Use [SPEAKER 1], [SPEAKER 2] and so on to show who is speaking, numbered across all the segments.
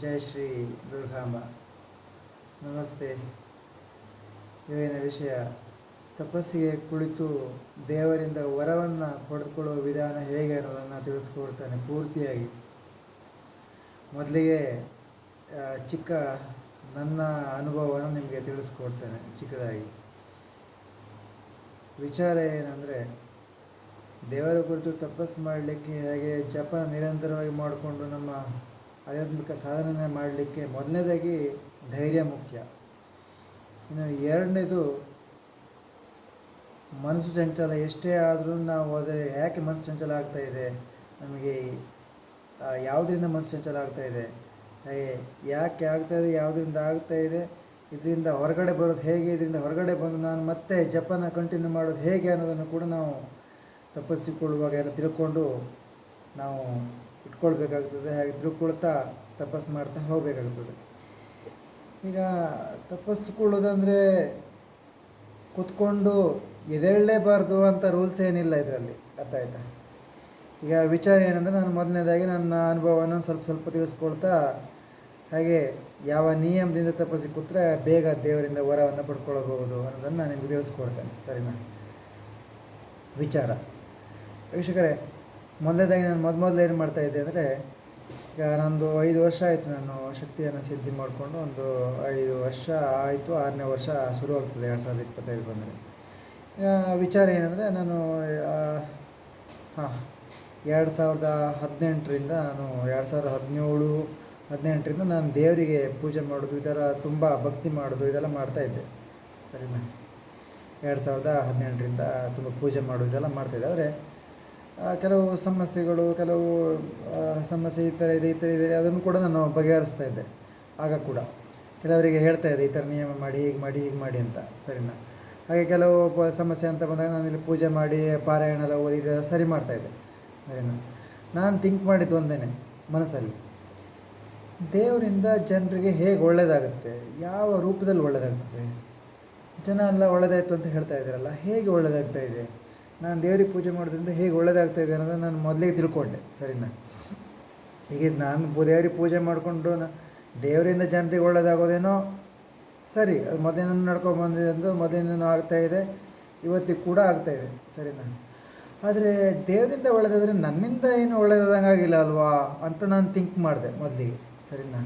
[SPEAKER 1] ಜಯ ಶ್ರೀ ದುರ್ಗಾಂಬ ನಮಸ್ತೆ ಇವಿನ ವಿಷಯ, ತಪಸ್ಸಿಗೆ ಕುಳಿತು ದೇವರಿಂದ ವರವನ್ನು ಪಡೆದುಕೊಳ್ಳುವ ವಿಧಾನ ಹೇಗೆ ಅನ್ನೋದನ್ನು ತಿಳಿಸ್ಕೊಡ್ತಾನೆ ಪೂರ್ತಿಯಾಗಿ. ಮೊದಲಿಗೆ ಚಿಕ್ಕ ನನ್ನ ಅನುಭವವನ್ನು ನಿಮಗೆ ತಿಳಿಸ್ಕೊಡ್ತೇನೆ ಚಿಕ್ಕದಾಗಿ. ವಿಚಾರ ಏನಂದರೆ, ದೇವರ ಕುರಿತು ತಪಸ್ಸು ಮಾಡಲಿಕ್ಕೆ ಹಾಗೆ ಜಪ ನಿರಂತರವಾಗಿ ಮಾಡಿಕೊಂಡು ನಮ್ಮ ಆಧ್ಯಾತ್ಮಿಕ ಸಾಧನೆ ಮಾಡಲಿಕ್ಕೆ ಮೊದಲನೇದಾಗಿ ಧೈರ್ಯ ಮುಖ್ಯ. ಇನ್ನು ಎರಡನೇದು ಮನಸ್ಸು ಚಂಚಲ. ಎಷ್ಟೇ ಆದರೂ ನಾವು ಅದೇ ಯಾಕೆ ಮನಸ್ಸು ಚಂಚಲ ಆಗ್ತಾಯಿದೆ ನಮಗೆ ಯಾವುದರಿಂದ ಮನಸ್ಸು ಚಂಚಲ ಆಗ್ತಾ ಇದೆ? ಹಾಗೆ ಯಾಕೆ ಆಗ್ತಾ ಇದೆ? ಯಾವುದರಿಂದ ಆಗ್ತಾ ಇದೆ? ಇದರಿಂದ ಹೊರಗಡೆ ಬರೋದು ಹೇಗೆ? ಇದರಿಂದ ಹೊರಗಡೆ ಬಂದು ನಾನು ಮತ್ತೆ ಜಪನ ಕಂಟಿನ್ಯೂ ಮಾಡೋದು ಹೇಗೆ ಅನ್ನೋದನ್ನು ಕೂಡ ನಾವು ತಪಸ್ಸಿಕೊಳ್ಳುವಾಗ ಎಲ್ಲ ತಿಳ್ಕೊಂಡು ನಾವು ಇಟ್ಕೊಳ್ಬೇಕಾಗ್ತದೆ. ಹಾಗೆ ತಿಳ್ಕೊಳ್ತಾ ತಪಸ್ಸು ಮಾಡ್ತಾ ಹೋಗಬೇಕಾಗ್ತದೆ. ಈಗ ತಪಸ್ಸು ಕೊಳ್ಳೋದಂದರೆ ಕುತ್ಕೊಂಡು ಎದೇಳಲೇಬಾರ್ದು ಅಂತ ರೂಲ್ಸ್ ಏನಿಲ್ಲ ಇದರಲ್ಲಿ. ಅರ್ಥ ಆಯ್ತಾ? ಈಗ ವಿಚಾರ ಏನಂದರೆ ನಾನು ಮೊದಲನೇದಾಗಿ ನನ್ನ ಅನುಭವವನ್ನು ಸ್ವಲ್ಪ ಸ್ವಲ್ಪ ತಿಳಿಸ್ಕೊಳ್ತಾ, ಹಾಗೆ ಯಾವ ನಿಯಮದಿಂದ ತಪಸ್ಸಿ ಕೂತ್ರೆ ಬೇಗ ದೇವರಿಂದ ವರವನ್ನು ಪಡ್ಕೊಳ್ಳಬಹುದು ಅನ್ನೋದನ್ನು ನಾನು ನಿಮಗೆ ತಿಳಿಸ್ಕೊಡ್ತೇನೆ. ಸರಿನಾ ವಿಚಾರ. ವೀಕ್ಷಕರೇ ಮೊದಲನೇದಾಗಿ ನಾನು ಮೊದ ಮೊದಲು ಏನು ಮಾಡ್ತಾ ಇದ್ದೆ ಅಂದರೆ, ಈಗ ನಂದು ಐದು ವರ್ಷ ಆಯಿತು ನಾನು ಶಕ್ತಿಯನ್ನು ಸಿದ್ಧಿ ಮಾಡಿಕೊಂಡು, ಒಂದು ಐದು ವರ್ಷ ಆಯಿತು, ಆರನೇ ವರ್ಷ ಶುರು ಆಗ್ತದೆ ಎರಡು ಸಾವಿರದ ಇಪ್ಪತ್ತೈದು ಬಂದರೆ. ವಿಚಾರ ಏನಂದರೆ, ನಾನು ಹಾಂ, ಎರಡು ಸಾವಿರದ ಹದಿನೆಂಟರಿಂದ ನಾನು, ಎರಡು ಸಾವಿರದ ಹದಿನೇಳು, ಹದಿನೆಂಟರಿಂದ ನಾನು ದೇವರಿಗೆ ಪೂಜೆ ಮಾಡೋದು ಇದೆಲ್ಲ ತುಂಬ ಭಕ್ತಿ ಮಾಡೋದು, ಇದೆಲ್ಲ ಮಾಡ್ತಾಯಿದ್ದೆ ಸರಿನಾ? ಎರಡು ಸಾವಿರದ ಹದಿನೆಂಟರಿಂದ ತುಂಬ ಪೂಜೆ ಮಾಡೋದು, ಇದೆಲ್ಲ ಮಾಡ್ತಾಯಿದ್ದೆ ಆದರೆ ಕೆಲವು ಸಮಸ್ಯೆಗಳು, ಕೆಲವು ಸಮಸ್ಯೆ ಈ ಥರ ಇದೆ, ಈ ಥರ ಇದೆ, ಅದನ್ನು ಕೂಡ ನಾನು ಬಗೆಹರಿಸ್ತಾ ಇದ್ದೆ. ಆಗ ಕೂಡ. ಕೆಲವರಿಗೆ ಹೇಳ್ತಾ ಇದ್ದೆ, ಈ ಥರ ನಿಯಮ ಮಾಡಿ, ಹೀಗೆ ಮಾಡಿ ಹೀಗೆ ಮಾಡಿ ಅಂತ. ಸರಿನಾ? ಹಾಗೆ ಕೆಲವು ಪ- ಸಮಸ್ಯೆ ಅಂತ ಬಂದಾಗ ನಾನು ಇಲ್ಲಿ ಪೂಜೆ ಮಾಡಿ, ಪಾರಾಯಣ ಎಲ್ಲ ಓದಿ ಸರಿ ಮಾಡ್ತಾಯಿದ್ದೆ ಸರಿನಾ? ನಾನು ಥಿಂಕ್ ಮಾಡಿದ್ದು ಒಂದೇ ಮನಸ್ಸಲ್ಲಿ. ದೇವರಿಂದ ಜನರಿಗೆ ಹೇಗೆ ಒಳ್ಳೆಯದಾಗುತ್ತೆ ಯಾವ ರೂಪದಲ್ಲಿ ಒಳ್ಳೆಯದಾಗ್ತದೆ ಜನ ಎಲ್ಲ ಒಳ್ಳೆಯದಾಯ್ತು ಅಂತ ಹೇಳ್ತಾ ಇದ್ದಾರಲ್ಲ, ಹೇಗೆ ಒಳ್ಳೆಯದಾಗ್ತಾ ಇದೆ? ನಾನು ದೇವರಿಗೆ ಪೂಜೆ ಮಾಡೋದ್ರಿಂದ ಹೇಗೆ ಒಳ್ಳೇದಾಗ್ತಾ ಇದೆ ಅನ್ನೋದನ್ನು ನಾನು ಮೊದಲೇ ತಿಳ್ಕೊಂಡೆ, ಸರಿನಾ? ಇದು ನಾನು ದೇವರಿಗೆ ಪೂಜೆ ಮಾಡಿಕೊಂಡು ದೇವರಿಂದ ಜನರಿಗೆ ಒಳ್ಳೇದಾಗೋದೇನೋ, ಸರಿ, ಅದು ಮೊದಲಿಂದ ನಡ್ಕೊಂಡು ಬಂದಿದೆ ಅಂದು ಮೊದಲಿಂದನೂ ಆಗ್ತಾ ಇದೆ, ಇವತ್ತಿಗೆ ಕೂಡ ಆಗ್ತಾ ಇದೆ, ಸರಿನಾ? ಆದರೆ ದೇವರಿಂದ ಒಳ್ಳೆದಾದರೆ ನನ್ನಿಂದ ಏನು ಒಳ್ಳೆಯದಾದಂಗೆ ಆಗಿಲ್ಲ ಅಲ್ವಾ ಅಂತ ನಾನು ಥಿಂಕ್ ಮಾಡಿದೆ ಮೊದಲಿಗೆ, ಸರಿನಾ?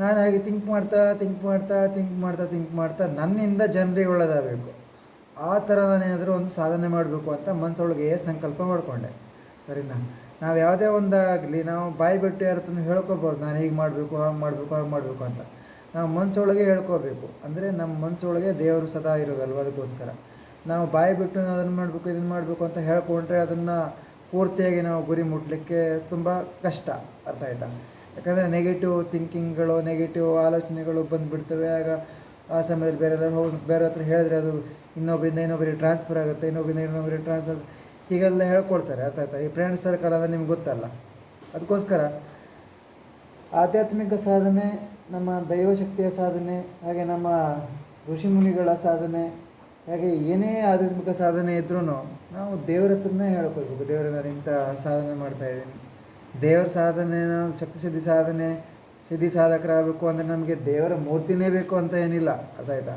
[SPEAKER 1] ನಾನು ಹಾಗೆ ಥಿಂಕ್ ಮಾಡ್ತಾ ಥಿಂಕ್ ಮಾಡ್ತಾ ಥಿಂಕ್ ಮಾಡ್ತಾ ಥಿಂಕ್ ಮಾಡ್ತಾ ನನ್ನಿಂದ ಜನರಿಗೆ ಒಳ್ಳೆಯದಾಗಬೇಕು ಆ ಥರ ನಾನೇನಾದರೂ ಒಂದು ಸಾಧನೆ ಮಾಡಬೇಕು ಅಂತ ಮನಸ್ಸೊಳಗೆ ಸಂಕಲ್ಪ ಮಾಡಿಕೊಂಡೆ. ಸರಿನಾ? ನಾವು ಯಾವುದೇ ಒಂದಾಗಲಿ ನಾವು ಬಾಯಿ ಬಿಟ್ಟು ಯಾರತ್ರ ಹೇಳ್ಕೊಬೋದು, ನಾನು ಹೀಗೆ ಮಾಡಬೇಕು, ಹಾಗೆ ಮಾಡಬೇಕು ಹಾಗೆ ಮಾಡಬೇಕು ಅಂತ. ನಾವು ಮನಸ್ಸೊಳಗೆ ಹೇಳ್ಕೋಬೇಕು. ಅಂದರೆ ನಮ್ಮ ಮನಸ್ಸೊಳಗೆ ದೇವರು ಸದಾ ಇರೋದಲ್ವ ಅದಕ್ಕೋಸ್ಕರ? ನಾವು ಬಾಯಿ ಬಿಟ್ಟು ಅದನ್ನು ಮಾಡಬೇಕು ಇದನ್ನು ಮಾಡಬೇಕು ಅಂತ ಹೇಳ್ಕೊಂಡ್ರೆ ಅದನ್ನು ಪೂರ್ತಿಯಾಗಿ ನಾವು ಗುರಿ ಮುಟ್ಟಲಿಕ್ಕೆ ತುಂಬ ಕಷ್ಟ, ಅರ್ಥ ಆಯಿತಾ? ಯಾಕಂದರೆ ನೆಗೆಟಿವ್ ಥಿಂಕಿಂಗ್ಗಳು ನೆಗೆಟಿವ್ ಆಲೋಚನೆಗಳು ಬಂದುಬಿಡ್ತವೆ. ಆಗ ಆ ಸಮಯದಲ್ಲಿ ಬೇರೆ ಹೋಗಿ ಬೇರೆ ಹತ್ರ ಹೇಳಿದ್ರೆ ಅದು ಇನ್ನೊಬ್ಬರಿಂದ ಇನ್ನೊಬ್ಬರಿಗೆ ಟ್ರಾನ್ಸ್ಫರ್ ಆಗುತ್ತೆ, ಇನ್ನೊಬ್ಬರಿಂದ ಇನ್ನೊಬ್ಬರಿಗೆ ಟ್ರಾನ್ಸ್ಫರ್ ಹೀಗೆಲ್ಲ ಹೇಳ್ಕೊಡ್ತಾರೆ. ಅರ್ಥ ಆಯ್ತಾ? ಈ ಫ್ರೆಂಡ್ ಸರ್ಕಲ್ ಅಂದರೆ ನಿಮ್ಗೆ ಗೊತ್ತಲ್ಲ. ಅದಕ್ಕೋಸ್ಕರ ಆಧ್ಯಾತ್ಮಿಕ ಸಾಧನೆ, ನಮ್ಮ ದೈವಶಕ್ತಿಯ ಸಾಧನೆ, ಹಾಗೆ ನಮ್ಮ ಋಷಿಮುನಿಗಳ ಸಾಧನೆ, ಹಾಗೆ ಏನೇ ಆಧ್ಯಾತ್ಮಿಕ ಸಾಧನೆ ಇದ್ರೂ ನಾವು ದೇವರ ಹತ್ರನೇ ಹೇಳ್ಕೊಳ್ಬೇಕು. ದೇವರ ನಾನು ಇಂಥ ಸಾಧನೆ ಮಾಡ್ತಾ ಇದ್ದೀನಿ. ದೇವರ ಸಾಧನೆ, ಶಕ್ತಿ ಸಿದ್ಧಿ ಸಾಧನೆ, ಸಿದ್ಧಿ ಸಾಧಕರಾಗಬೇಕು ಅಂದರೆ ನಮಗೆ ದೇವರ ಮೂರ್ತಿನೇ ಬೇಕು ಅಂತ ಏನಿಲ್ಲ. ಅರ್ಥಾಯ್ತಾ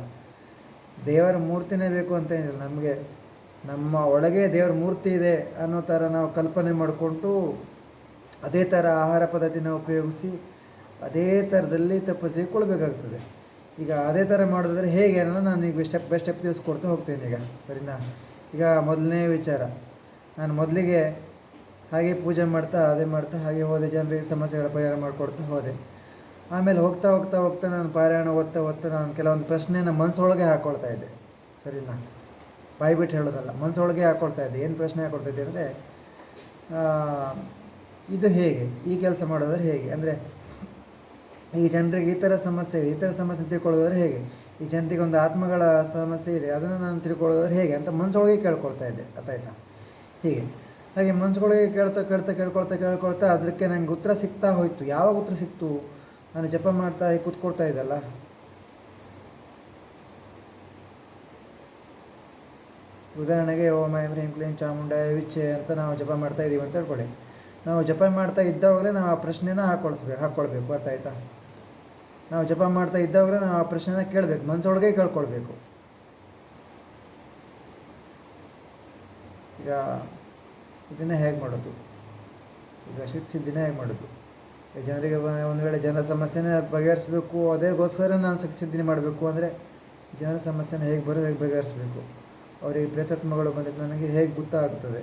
[SPEAKER 1] ದೇವರ ಮೂರ್ತಿನೇ ಬೇಕು ಅಂತ ಏನಿಲ್ಲ. ನಮಗೆ ನಮ್ಮ ಒಳಗೆ ದೇವರ ಮೂರ್ತಿ ಇದೆ ಅನ್ನೋ ಥರ ನಾವು ಕಲ್ಪನೆ ಮಾಡಿಕೊಂಡು ಅದೇ ಥರ ಆಹಾರ ಪದ್ಧತಿನ ಉಪಯೋಗಿಸಿ ಅದೇ ಥರದಲ್ಲಿ ತಪಸ್ಸಿಗೆ ಕೊಡಬೇಕಾಗ್ತದೆ. ಈಗ ಅದೇ ಥರ ಮಾಡಿದ್ರೆ ಹೇಗೆ ಅನ್ನೋದು ನಾನು ಈಗ ಸ್ಟೆಪ್ ಬೈ ಸ್ಟೆಪ್ ತಿಳಿಸ್ಕೊಡ್ತಾ ಹೋಗ್ತೇನೆ ಈಗ. ಸರಿನಾ? ಈಗ ಮೊದಲನೇ ವಿಚಾರ. ನಾನು ಮೊದಲಿಗೆ ಹಾಗೆ ಪೂಜೆ ಮಾಡ್ತಾ, ಅದೇ ಮಾಡ್ತಾ, ಹಾಗೆ ಹೋದೆ. ಜನರಿಗೆ ಸಮಸ್ಯೆಗಳ ಪರಿಹಾರ ಮಾಡಿಕೊಡ್ತಾ ಹೋದೆ. ಆಮೇಲೆ ಹೋಗ್ತಾ ಹೋಗ್ತಾ ಹೋಗ್ತಾ ನಾನು ಪಾರಾಯಣ, ಓದ್ತಾ ಓದ್ತಾ ನಾನು ಕೆಲವೊಂದು ಪ್ರಶ್ನೆನ ಮನಸ್ಸೊಳಗೆ ಹಾಕ್ಕೊಳ್ತಾ ಇದ್ದೆ. ಸರಿನಾ? ಬಾಯಿ ಬಿಟ್ಟು ಹೇಳೋದಲ್ಲ ಮನಸ್ಸೊಳಗೆ ಹಾಕ್ಕೊಳ್ತಾ ಇದ್ದೆ. ಏನು ಪ್ರಶ್ನೆ ಹಾಕ್ಕೊಳ್ತಾ ಇದ್ದೆ ಅಂದರೆ ಇದು ಹೇಗೆ? ಈ ಕೆಲಸ ಮಾಡೋದ್ರೆ ಹೇಗೆ? ಅಂದರೆ, ಈ ಜನರಿಗೆ ಈ ಥರ ಸಮಸ್ಯೆ ಇದೆ, ಈ ಥರ ಸಮಸ್ಯೆ ತಿಳ್ಕೊಳ್ಳೋದ್ರೆ ಹೇಗೆ? ಈ ಜನರಿಗೆ ಒಂದು ಆತ್ಮಗಳ ಸಮಸ್ಯೆ ಇದೆ, ಅದನ್ನು ನಾನು ತಿಳ್ಕೊಳ್ಳೋದ್ರೆ ಹೇಗೆ ಅಂತ ಮನಸ್ಸೊಳಗೆ ಕೇಳ್ಕೊಳ್ತಾ ಇದ್ದೆ. ಅರ್ಥಾಯ್ತಾ? ಹೀಗೆ. ಹಾಗೆ ಮನಸ್ಸೊಳಗೆ ಕೇಳ್ತಾ ಕೇಳ್ತಾ ಕೇಳ್ಕೊಳ್ತಾ ಕೇಳ್ಕೊಳ್ತಾ ಅದಕ್ಕೆ ನನಗೆ ಉತ್ತರ ಸಿಗ್ತಾ ಹೋಯಿತು. ಯಾವಾಗ ಉತ್ತರ ಸಿಕ್ತು? ನಾನು ಜಪ ಮಾಡ್ತಾ ಕೂತ್ಕೊಳ್ತಾ ಇದ್ದಲ್ಲ. ಉದಾಹರಣೆಗೆ, ಓಂ ಐಂ ಹ್ರೀಂ ಕ್ಲೀಂ ಚಾಮುಂಡ ವಿಚ್ಚೆ ಅಂತ ನಾವು ಜಪ ಮಾಡ್ತಾ ಇದ್ದೀವಿ ಅಂತ ಹೇಳ್ಕೊಳ್ಳಿ. ನಾವು ಜಪ ಮಾಡ್ತಾ ಇದ್ದಾಗಲೇ ನಾವು ಆ ಪ್ರಶ್ನೆನ ಹಾಕೊಳ್ಬೇಕು. ಹಾಕ್ಕೊಳ್ಬೇಕು ಗೊತ್ತಾಯ್ತಾ ನಾವು ಜಪ ಮಾಡ್ತಾ ಇದ್ದಾಗಲೇ ನಾವು ಆ ಪ್ರಶ್ನೆನ ಕೇಳಬೇಕು ಮನಸ್ಸೊಳಗೆ ಕೇಳ್ಕೊಳ್ಬೇಕು. ಈಗ ಇದನ್ನು ಹೇಗೆ ಮಾಡೋದು? ಈಗ ಸಿದ್ಧಿನ ಹೇಗೆ ಮಾಡೋದು? ಜನರಿಗೆ ಒಂದು ವೇಳೆ ಜನರ ಸಮಸ್ಯೆನ ಬಗೆಹರಿಸಬೇಕು, ಅದೇಗೋಸ್ಕರ ನಾನು ಸ್ವಲ್ಪ ಮಾಡಬೇಕು ಅಂದರೆ ಜನರ ಸಮಸ್ಯೆನ ಹೇಗೆ ಬರೋ, ಹೇಗೆ ಬಗೆಹರಿಸಬೇಕು? ಅವರಿಗೆ ಪ್ರೇತಾತ್ಮಗಳು ಬಂದಿದ್ದು ನನಗೆ ಹೇಗೆ ಗೊತ್ತಾಗ್ತದೆ?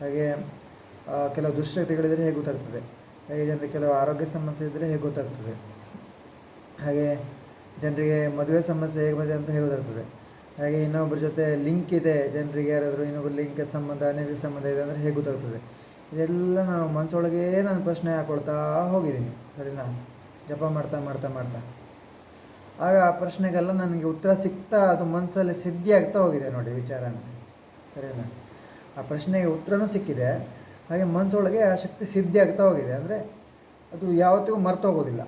[SPEAKER 1] ಹಾಗೆ ಕೆಲವು ದುಶ್ಶಕ್ತಿಗಳಿದ್ದರೆ ಹೇಗೆ ಗೊತ್ತಾಗ್ತದೆ? ಹಾಗೆ ಜನರಿಗೆ ಕೆಲವು ಆರೋಗ್ಯ ಸಮಸ್ಯೆ ಇದ್ದರೆ ಹೇಗೆ ಗೊತ್ತಾಗ್ತದೆ? ಹಾಗೆ ಜನರಿಗೆ ಮದುವೆ ಸಮಸ್ಯೆ ಹೇಗೆ ಬಂದಿದೆ ಅಂತ ಹೇಗೆ ಗೊತ್ತಾಗ್ತದೆ? ಹಾಗೆ ಇನ್ನೊಬ್ಬರ ಜೊತೆ ಲಿಂಕ್ ಇದೆ, ಜನರಿಗೆ ಯಾರಾದರೂ ಇನ್ನೊಬ್ಬರು ಲಿಂಕ್ ಸಂಬಂಧ ಅನೇಕ ಸಂಬಂಧ ಇದೆ ಅಂದರೆ ಹೇಗೆ ಗೊತ್ತಾಗ್ತದೆ? ಇದೆಲ್ಲ ನಾವು ಮನಸ್ಸೊಳಗೇ ನಾನು ಪ್ರಶ್ನೆ ಹಾಕೊಳ್ತಾ ಹೋಗಿದ್ದೀನಿ. ಸರಿನಾ? ಜಪ ಮಾಡ್ತಾ ಮಾಡ್ತಾ ಮಾಡ್ತಾ. ಆಗ ಆ ಪ್ರಶ್ನೆಗೆಲ್ಲ ನನಗೆ ಉತ್ತರ ಸಿಗ್ತಾ ಅದು ಮನಸ್ಸಲ್ಲಿ ಸಿದ್ಧಿ ಆಗ್ತಾ ಹೋಗಿದೆ ನೋಡಿ ವಿಚಾರ ಸರಿನಾ? ಆ ಪ್ರಶ್ನೆಗೆ ಉತ್ತರನೂ ಸಿಕ್ಕಿದೆ. ಹಾಗೆ ಮನಸ್ಸೊಳಗೆ ಆ ಶಕ್ತಿ ಸಿದ್ಧಿ ಆಗ್ತಾ ಹೋಗಿದೆ. ಅಂದರೆ ಅದು ಯಾವತ್ತಿಗೂ ಮರ್ತೋಗೋದಿಲ್ಲ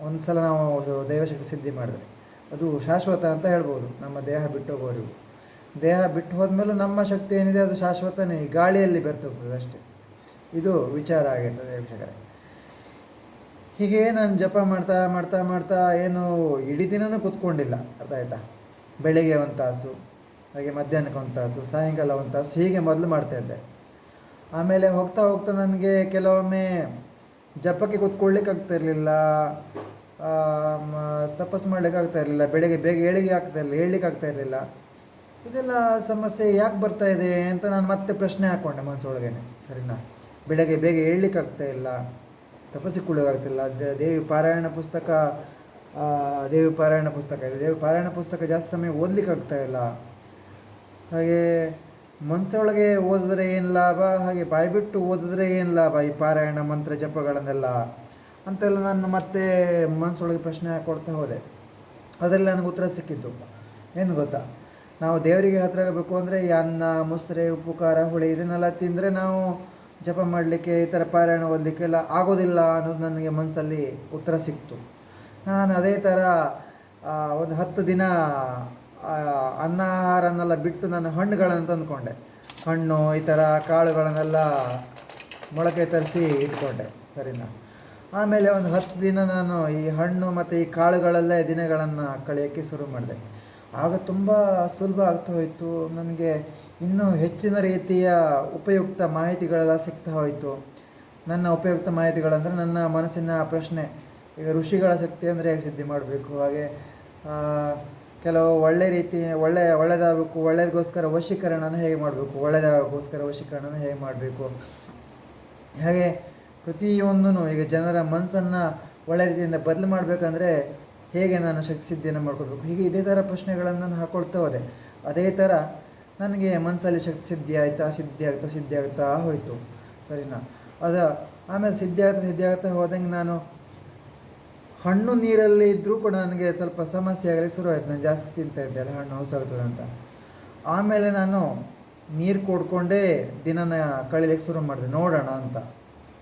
[SPEAKER 1] ಒಂದು ಸಲ ನಾವು ಅದು ದೈವಶಕ್ತಿ ಸಿದ್ಧಿ ಮಾಡಿದ್ರೆ. ಅದು ಶಾಶ್ವತ ಅಂತ ಹೇಳ್ಬೋದು. ನಮ್ಮ ದೇಹ ಬಿಟ್ಟು ಹೋಗೋರಿಗೂ ದೇಹ ಬಿಟ್ಟು ಹೋದ್ಮೇಲೂ ನಮ್ಮ ಶಕ್ತಿ ಏನಿದೆ ಅದು ಶಾಶ್ವತನೇ. ಗಾಳಿಯಲ್ಲಿ ಬೆರ್ತೋಗ್ತದೆ ಅಷ್ಟೇ. ಇದು ವಿಚಾರ ಆಗಿರ್ತದೆ ವೀಕ್ಷಕರೇ ಹೀಗೆ ನಾನು ಜಪ ಮಾಡ್ತಾ ಮಾಡ್ತಾ ಮಾಡ್ತಾ ಏನು ಇಡೀ ದಿನನೂ ಕೂತ್ಕೊಂಡಿಲ್ಲ, ಅರ್ಥ ಆಯ್ತಾ? ಬೆಳಿಗ್ಗೆ ಒಂದು ತಾಸು, ಹಾಗೆ ಮಧ್ಯಾಹ್ನಕ್ಕೆ ಒಂದು ತಾಸು, ಸಾಯಂಕಾಲ ಒಂದು ತಾಸು, ಹೀಗೆ ಮೊದಲು ಮಾಡ್ತಾ ಇದ್ದೆ. ಆಮೇಲೆ ಹೋಗ್ತಾ ಹೋಗ್ತಾ ನನಗೆ ಕೆಲವೊಮ್ಮೆ ಜಪಕ್ಕೆ ಕೂತ್ಕೊಳ್ಳಿಕ್ಕೆ ಆಗ್ತಾ ಇರಲಿಲ್ಲ ತಪಸ್ಸು ಮಾಡ್ಲಿಕ್ಕೆ ಆಗ್ತಾ ಇರಲಿಲ್ಲ, ಬೆಳಗ್ಗೆ ಬೇಗ ಏಳಿಗೆ ಆಗ್ತಾ ಇರಲಿಲ್ಲ ಹೇಳಲಿಕ್ಕೆ ಆಗ್ತಾ ಇರಲಿಲ್ಲ. ಇದೆಲ್ಲ ಸಮಸ್ಯೆ ಯಾಕೆ ಬರ್ತಾ ಇದೆ ಅಂತ ನಾನು ಮತ್ತೆ ಪ್ರಶ್ನೆ ಹಾಕ್ಕೊಂಡೆ ಮನಸ್ಸೊಳಗೇನೆ ಸರಿನಾ? ಬೆಳಗ್ಗೆ ಬೇಗ ಹೇಳಲಿಕ್ಕಾಗ್ತಾ ಇಲ್ಲ. ತಪಸ್ಸಿಕೊಳ್ಳೋಕ್ಕಾಗ್ತಿಲ್ಲ ದೇವಿ ಪಾರಾಯಣ ಪುಸ್ತಕ ದೇವಿ ಪಾರಾಯಣ ಪುಸ್ತಕ ಇದೆ. ದೇವಿ ಪಾರಾಯಣ ಪುಸ್ತಕ ಜಾಸ್ತಿ ಸಮಯ ಓದಲಿಕ್ಕಾಗ್ತಾ ಇಲ್ಲ. ಹಾಗೆ ಮನಸ್ಸೊಳಗೆ ಓದಿದ್ರೆ ಏನು ಲಾಭ? ಹಾಗೆ ಬಾಯ್ಬಿಟ್ಟು ಓದಿದ್ರೆ ಏನು ಲಾಭ ಈ ಪಾರಾಯಣ ಮಂತ್ರ ಜಪಗಳನ್ನೆಲ್ಲ? ಅಂತೆಲ್ಲ ನಾನು ಮತ್ತೆ ಮನಸ್ಸೊಳಗೆ ಪ್ರಶ್ನೆ ಹಾಕೊಡ್ತಾ ಹೋದೆ. ಅದರಲ್ಲಿ ನನಗೆ ಉತ್ತರ ಸಿಕ್ಕಿದ್ದು ಏನು ಗೊತ್ತಾ? ನಾವು ದೇವರಿಗೆ ಹತ್ರ ಆಗಬೇಕು ಅಂದರೆ ಈ ಅನ್ನ, ಮೊಸರೆ ಉಪ್ಪು ಖಾರ ಹುಳಿ ಇದನ್ನೆಲ್ಲ ತಿಂದರೆ ನಾವು ಜಪ ಮಾಡಲಿಕ್ಕೆ, ಈ ಥರ ಪಾರಾಯಣ ಓದಲಿಕ್ಕೆಲ್ಲ ಆಗೋದಿಲ್ಲ ಅನ್ನೋದು ನನಗೆ ಮನಸ್ಸಲ್ಲಿ ಉತ್ತರ ಸಿಕ್ತು. ನಾನು ಅದೇ ಥರ ಒಂದು ಹತ್ತು ದಿನ ಅನ್ನಾಹಾರನ್ನೆಲ್ಲ ಬಿಟ್ಟು ನಾನು ಹಣ್ಣುಗಳನ್ನು ತಂದುಕೊಂಡೆ. ಹಣ್ಣು, ಈ ಥರ ಕಾಳುಗಳನ್ನೆಲ್ಲ ಮೊಳಕೆ ತರಿಸಿ ಇಟ್ಕೊಂಡೆ, ಸರಿನಾ? ಆಮೇಲೆ ಒಂದು ಹತ್ತು ದಿನ ನಾನು ಈ ಹಣ್ಣು ಮತ್ತು ಈ ಕಾಳುಗಳಲ್ಲೇ ದಿನಗಳನ್ನು ಕಳೆಯೋಕ್ಕೆ ಶುರು ಮಾಡಿದೆ. ಆಗ ತುಂಬ ಸುಲಭ ಆಗ್ತಾ ಹೋಯಿತು. ನನಗೆ ಇನ್ನೂ ಹೆಚ್ಚಿನ ರೀತಿಯ ಉಪಯುಕ್ತ ಮಾಹಿತಿಗಳೆಲ್ಲ ಸಿಗ್ತಾ ಹೋಯಿತು. ನನ್ನ ಉಪಯುಕ್ತ ಮಾಹಿತಿಗಳಂದರೆ ನನ್ನ ಮನಸ್ಸಿನ ಪ್ರಶ್ನೆ, ಈಗ ಋಷಿಗಳ ಶಕ್ತಿ ಅಂದರೆ ಹೇಗೆ ಸಿದ್ಧಿ ಮಾಡಬೇಕು? ಹಾಗೆ ಕೆಲವು ಒಳ್ಳೆ ರೀತಿ, ಒಳ್ಳೆ ಒಳ್ಳೆಯದಾಗಬೇಕು ಒಳ್ಳೆಯದಕ್ಕೋಸ್ಕರ ವಶೀಕರಣನ ಹೇಗೆ ಮಾಡಬೇಕು? ಒಳ್ಳೆಯದಾಗೋಸ್ಕರ ವಶೀಕರಣನ ಹೇಗೆ ಮಾಡಬೇಕು? ಹಾಗೆ ಪ್ರತಿಯೊಂದೂ ಈಗ ಜನರ ಮನಸ್ಸನ್ನು ಒಳ್ಳೆ ರೀತಿಯಿಂದ ಬದಲು ಮಾಡಬೇಕಂದ್ರೆ ಹೇಗೆ ನಾನು ಶಕ್ತಿ ಸಿದ್ಧಿಯನ್ನು ಮಾಡ್ಕೊಳ್ಬೇಕು? ಹೀಗೆ ಇದೇ ಥರ ಪ್ರಶ್ನೆಗಳನ್ನು ನಾನು ಹಾಕ್ಕೊಳ್ತಾ ಹೋದೆ. ಅದೇ ಥರ ನನಗೆ ಮನಸ್ಸಲ್ಲಿ ಶಕ್ತಿ ಸಿದ್ಧಿ ಆಯ್ತಾ, ಸಿದ್ಧಿ ಆಗ್ತಾ ಸಿದ್ಧಿ ಆಗ್ತಾ ಹೋಯಿತು. ಸರಿನಾ? ಅದ, ಆಮೇಲೆ ಸಿದ್ಧಿ ಆಗ್ತಾ ಸಿದ್ಧಿ ಆಗ್ತಾ ಹೋದಂಗೆ ನಾನು ಹಣ್ಣು ನೀರಲ್ಲಿ ಇದ್ದರೂ ಕೂಡ ನನಗೆ ಸ್ವಲ್ಪ ಸಮಸ್ಯೆ ಆಗಲಿಕ್ಕೆ ಶುರುವಾಯಿತು. ನಾನು ಜಾಸ್ತಿ ತಿಂತಾ ಇದ್ದೆ ಅಲ್ಲ ಹಣ್ಣು ಹೊಸಾಗ್ತದೆ ಅಂತ. ಆಮೇಲೆ ನಾನು ನೀರು ಕೊಡ್ಕೊಂಡೇ ದಿನನ ಕಳಿಲಿಕ್ಕೆ ಶುರು ಮಾಡಿದೆ. ನೋಡೋಣ ಅಂತ.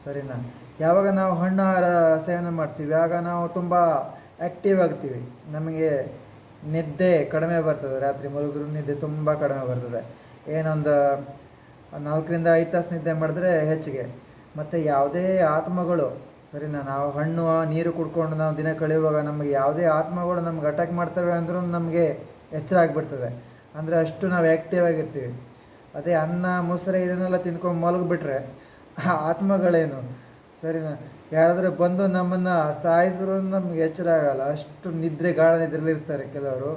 [SPEAKER 1] ಸರಿನಾ? ಯಾವಾಗ ನಾವು ಹಣ್ಣು ಆಹಾರ ಸೇವನೆ ಮಾಡ್ತೀವಿ, ಆಗ ನಾವು ತುಂಬ ಆ್ಯಕ್ಟಿವ್ ಆಗ್ತೀವಿ. ನಮಗೆ ನಿದ್ದೆ ಕಡಿಮೆ ಬರ್ತದೆ. ರಾತ್ರಿ ಮಲಗಿದ್ರು ನಿದ್ದೆ ತುಂಬ ಕಡಿಮೆ ಬರ್ತದೆ. ಏನೊಂದು ನಾಲ್ಕರಿಂದ ಐದು ತಾಸು ನಿದ್ದೆ ಮಾಡಿದ್ರೆ ಹೆಚ್ಚಿಗೆ. ಮತ್ತು ಯಾವುದೇ ಆತ್ಮಗಳು, ಸರಿನಾ? ನಾವು ಹಣ್ಣು, ನೀರು ಕುಡ್ಕೊಂಡು ನಾವು ದಿನ ಕಳೆಯುವಾಗ ನಮಗೆ ಯಾವುದೇ ಆತ್ಮಗಳು ನಮ್ಗೆ ಅಟ್ಯಾಕ್ ಮಾಡ್ತವೆ ಅಂದ್ರೂ ನಮಗೆ ಎಚ್ಚರ ಆಗಿಬಿಡ್ತದೆ. ಅಂದರೆ ಅಷ್ಟು ನಾವು ಆ್ಯಕ್ಟಿವ್ ಆಗಿರ್ತೀವಿ. ಅದೇ ಅನ್ನ, ಮೊಸರೆ ಇದನ್ನೆಲ್ಲ ತಿನ್ಕೊಂಡು ಮಲಗಿಬಿಟ್ರೆ ಆತ್ಮಗಳೇನು? ಸರಿನಾ? ಯಾರಾದರೂ ಬಂದು ನಮ್ಮನ್ನು ಸಾಯಿಸಿದ್ರು ನಮ್ಗೆ ಎಚ್ಚರ ಆಗಲ್ಲ. ಅಷ್ಟು ನಿದ್ರೆ ಗಾಢ ನಿದ್ರೆಯಲ್ಲಿ ಇರ್ತಾರೆ ಕೆಲವರು.